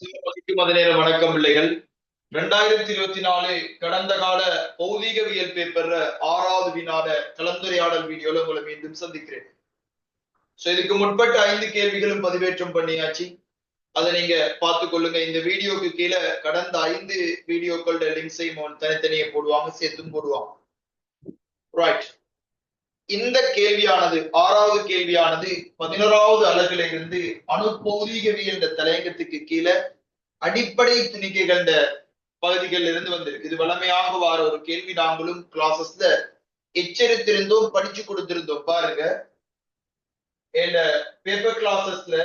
மதிநேர வணக்கம் பிள்ளைகள். இரண்டாயிரத்தி இருபத்தி நாலு கடந்த கால பௌதீகவியல் பேப்பர்ல ஆறாவது வினாட கலந்துரையாடல் வீடியோல உங்களை மீண்டும் சந்திக்கிறேன். சோ இதுக்கு முற்பட்ட ஐந்து கேள்விகளும் பதிவேற்றம் பண்ணியாச்சு. அதை நீங்க பார்த்து கொள்ளுங்க. இந்த வீடியோக்கு கீழே கடந்த ஐந்து வீடியோக்களோட லிங்க்ஸையும் தனித்தனியே போடுவாங்க சேர்த்தும் போடுவாங்க. ரைட் இந்த கேள்வியானது ஆறாவது கேள்வியானது பதினோராவது அலகுல இருந்து அணுப்பௌதீகவியல் என்ற தலையங்கத்துக்கு கீழே அடிப்படை துணிக்கைகள் பகுதிகளில் இருந்து வந்திருக்கு. இது வளமையாக வார ஒரு கேள்வி நாங்களும் கிளாஸஸ்ல எச்சரித்திருந்தோம் படிச்சு கொடுத்திருந்தோம். பாருங்க. பேப்பர் கிளாஸஸ்ல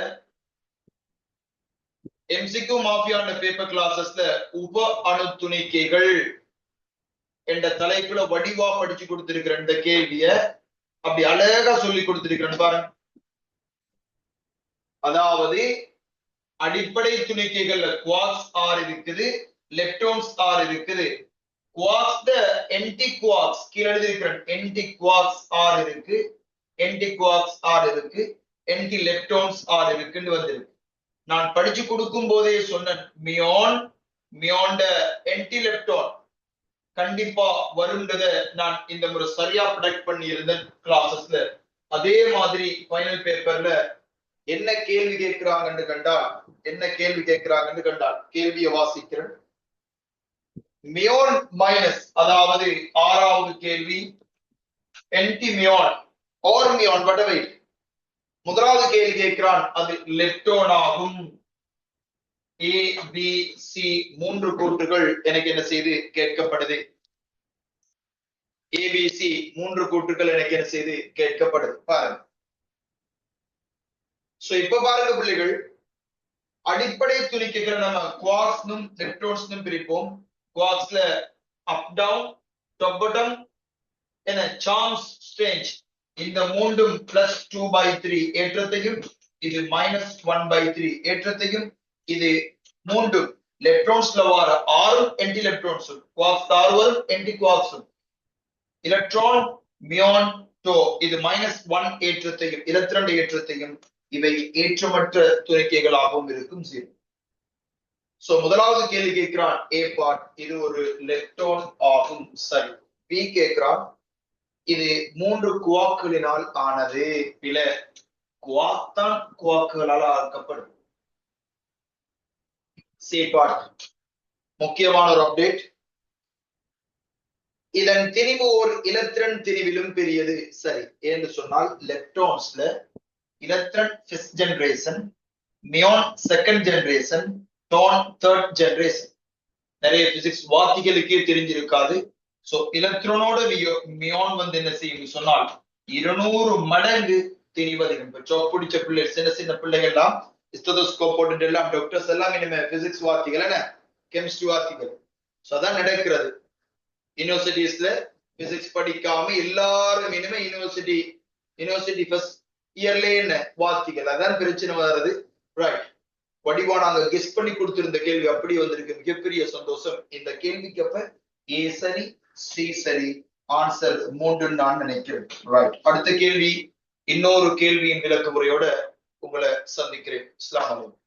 எம்சிக்கு மாஃபியான பேப்பர் கிளாஸஸ்ல உப அணு துணிக்கைகள் என்ற தலைப்புல வடிவா படிச்சு கொடுத்திருக்கிற இந்த கேள்விய அப்படி அழகா சொல்லி கொடுத்திருக்கிறேன் பாருங்க அதாவது அடிப்படை துணிக்கைகள்ல குவாக்ஸ் ஆர் இருக்குது லெப்டோன்ஸ் ஆர் இருக்குது. குவாக்ஸ் என்டி குவாக்ஸ் கீழே எழுதியிருக்கிறேன். என்டி குவாக்ஸ் ஆர் இருக்கு என்டி குவாக்ஸ் ஆர் இருக்கு என்டி லெப்டோன்ஸ் ஆர் இருக்குன்னு வந்திருக்கு. நான் படிச்சு கொடுக்கும் போதே சொன்னேன் மியோன் மியோண்ட என்டி லெப்டோன் கண்டிப்பா வரும்ன்றத நான் இந்த முறை சரியா ப்ரொடக்ட் பண்ணி இருந்தேன் கிளாஸஸ்ல அதே மாதிரி ஃபைனல் பேப்பர்ல என்ன கேள்வி கேட்கிறாங்கன்னு கண்டா என்ன கேள்வி கேட்கிறாங்கன்னு கண்டா கேள்வியை வாசிக்கிறேன். மியோன் மைனஸ் அதாவது ஆறாவது கேள்வி. என்டி மியோன் ஓர் மியோன் வட்டவை முதலாவது கேள்வி கேட்கிறான் அது லெப்டோன் ஆகும். ஏ பி சி மூன்று கூற்றுகள் எனக்கு என்ன செய்து? கேட்கப்படுது. ஏபிசி மூன்று கூற்றுகள் எனக்கு என்ன செய்து? கேட்கப்படுது. பாருங்க. சோ இப்ப பாருங்க பிள்ளைகள். அடிப்படை துணிக்கைகளை நம்ம குவாக்ஸ்னும் லெப்டோன்ஸ்னும் பிரிப்போம். குவாக்ஸ்ல அப் டவுன் டொப்பட்டம் என சாம்ஸ் ஸ்ட்ரேஞ்ச் இந்த மூன்றும் பிளஸ் டூ பை த்ரீ ஏற்றத்தையும் இது மைனஸ் ஒன் பை த்ரீ ஏற்றத்தையும் இது மூன்றும் லெப்ட்ரான்ஸ்ல வர ஆறும் என்டி லெப்ட்ரான்ஸும் குவாக்ஸ் ஆறு என்டி குவாக்ஸும் எலக்ட்ரான் மியான் டோ இது மைனஸ் ஒன் ஏற்றத்தையும் இருபத்தி ரெண்டு ஏற்றத்தையும் இவை ஏற்றமற்ற துணைக்கைகளாகவும் இருக்கும் ஜீரோ சோ முதலாவது கேள்வி கேட்கிறான் ஏ பார்ட் இது ஒரு லெப்டோன் ஆகும் சரி. பி கேட்கிறான் இது மூன்று குவாக்குகளினால் ஆனது. பில குவாக் தான் குவாக்குகளால் ஆக்கப்படும். சி முக்கியமான ஒரு அப்டேட் இதன் திரிவு ஓர் இலத்திரன் திரிவிலும் பெரியது. சரி என்று சொன்னால் லெப்டோன்ஸ்ல இலத்திரன் first generation muon second generation tau third generation நிறைய பிசிக்ஸ் வாத்திகளுக்கே தெரிஞ்சிருக்காது. சோ இலத்திரனோட மியோன் வந்து என்ன செய்யும் சொன்னால் இருநூறு மடங்கு திணிவதிகம் இப்ப பிடிச்ச பிள்ளை சின்ன சின்ன பிள்ளைகள்லாம் ஸ்டெதோஸ்கோப் போட்டு எல்லாம் டாக்டர்ஸ் எல்லாம் இனிமே பிசிக்ஸ் வார்த்தைகள் என்ன? கெமிஸ்ட்ரி வார்த்தைகள். ஸோ அதான் நடக்கிறது. யூனிவர்சிட்டிஸ்ல பிசிக்ஸ் படிக்காம எல்லாரும் இனிமே யூனிவர்சிட்டி யூனிவர்சிட்டி ஃபர்ஸ்ட் இயர்ல என்ன? வார்த்தைகள். அதான் பிரச்சனை வர்றது ரைட் வடிவா நாங்க கெஸ் பண்ணி கொடுத்திருந்த கேள்வி அப்படி வந்திருக்கு. மிகப்பெரிய சந்தோஷம். இந்த கேள்விக்கு அப்ப ஏ சரி சி சரி ஆன்சர் மூன்று நான் நினைக்கிறேன். ரைட் அடுத்த கேள்வி இன்னொரு கேள்வியின் விளக்க முறையோட உங்களை சந்திக்கிறேன். இஸ்லாம் வலைக்கம்